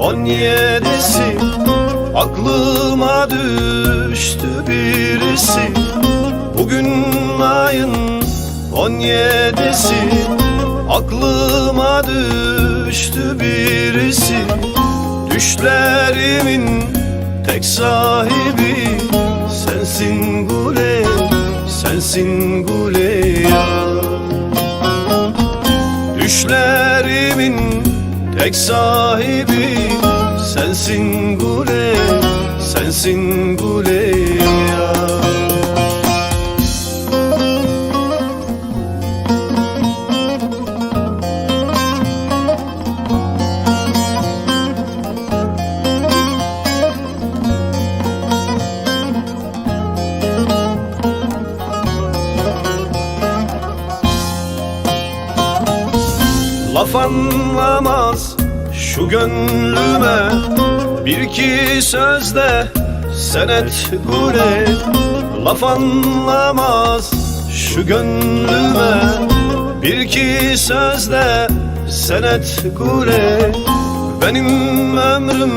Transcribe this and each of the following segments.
on yedisi. Aklıma düştü birisi. Bugün ayın on yedisi. Aklıma düştü birisi. Düşlerimin tek sahibi Sensin Gule, sensin Gule. Ya Düşlerimin tek sahibi Sensin Gule, sensin Gule Laf anlamaz şu gönlüme. Bir iki sözde senet gule Laf anlamaz şu gönlüme. Bir iki sözde senet gule Benim ömrüm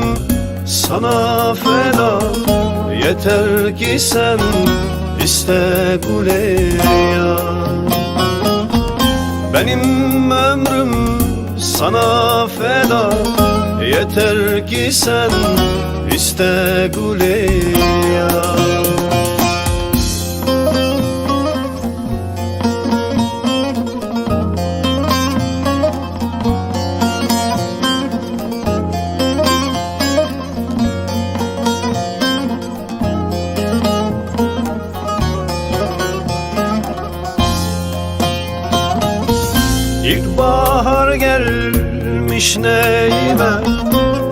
sana feda. Yeter ki sen iste gule ya. Benim ömrüm sana feda Yeter ki sen iste Gule İlkbahar gelmiş neyime?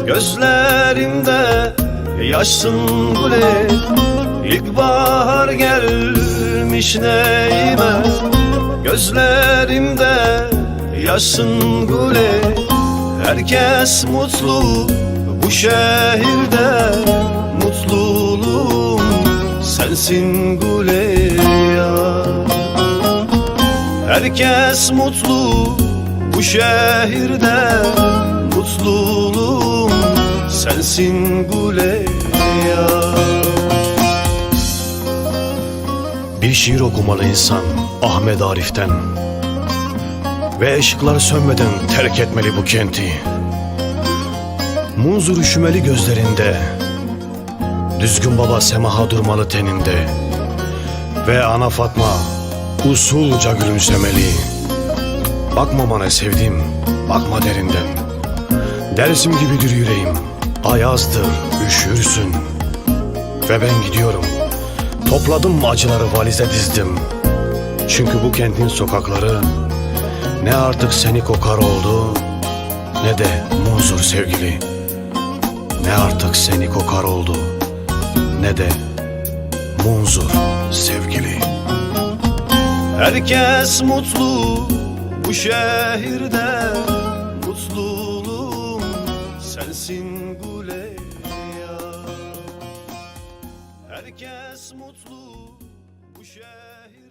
Gözlerinde yaşsın gule İlkbahar gelmiş neyime? Gözlerimde yaşsın gule Herkes mutlu bu şehirde. Mutluluğum sensin gule ya Herkes mutlu bu şehirde Mutluluğum sensin Gule ya Bir şiir okumalı insan Ahmet Arif'ten Ve ışıklar sönmeden terk etmeli bu kenti. Munzur üşümeli gözlerinde Düzgün baba semaha durmalı teninde Ve ana Fatma usulca gülümsemeli. Bakma bana sevdim, bakma derinden. Dersim gibidir yüreğim, ayazdır, üşürsün. Ve ben gidiyorum, topladım acıları valize dizdim. Çünkü bu kentin sokakları Ne artık seni kokar oldu Ne de muzur sevgili. Ne artık seni kokar oldu Ne de munzur sevgili Herkes mutlu bu şehirde Mutluluğum sensin Gule ya Herkes mutlu bu şehirde